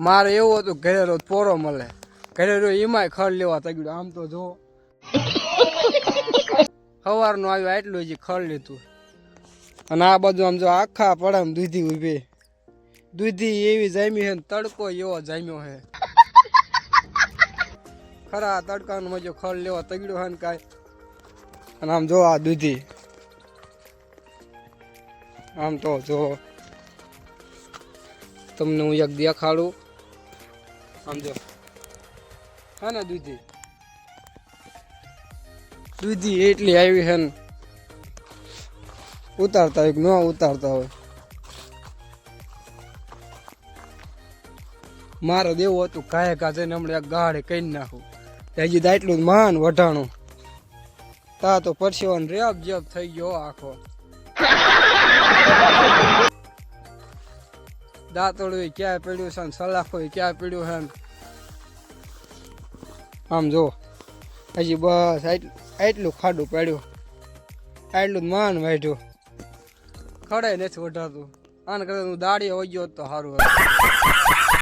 મારે એવું હતું ઘરે રોજ પોરો મળે. ઘરે રોજ એમાંય ખડ લેવા તગ્યું આમ તો જો. સવારનું આવ્યું એટલું જ ખડ લીધું. અને આ બધું આમ જો આખા પડામ દૂધી ઊભી દૂધી એવી જામી છે તડકો એવો જામ્યો છે. ખરા તડકાનું મજો ખડ લેવા તગડ્યો છે ને કાંઈ. અને આમ જો આ દૂધી. આમ તો જો. તમને હું એક દેખાડું. આમ જો હા ને, દૂધી. દૂધી એટલી આવી છે ને. ઉતારતા હોય ન ઉતારતા હોય. મારો દેવું હતું કાંઈ કા જઈને હમણાં ગાડે કહી નાખું. હજી દાટલું જ માન વઢાણું. તા તો પરસેવો રેબ જેબ થઈ ગયો આખો. દાંતળું ક્યાંય પડ્યું છે ને સલાખો ક્યાં પડ્યું છે ને. આમ જો, હજી બસ એટલું ખાડું પડ્યું. આટલું જ માન વાઢ્યું. ખડે નથી વઢાતું. આને કરતા હું દાડી વગ્યો ગયો તો સારું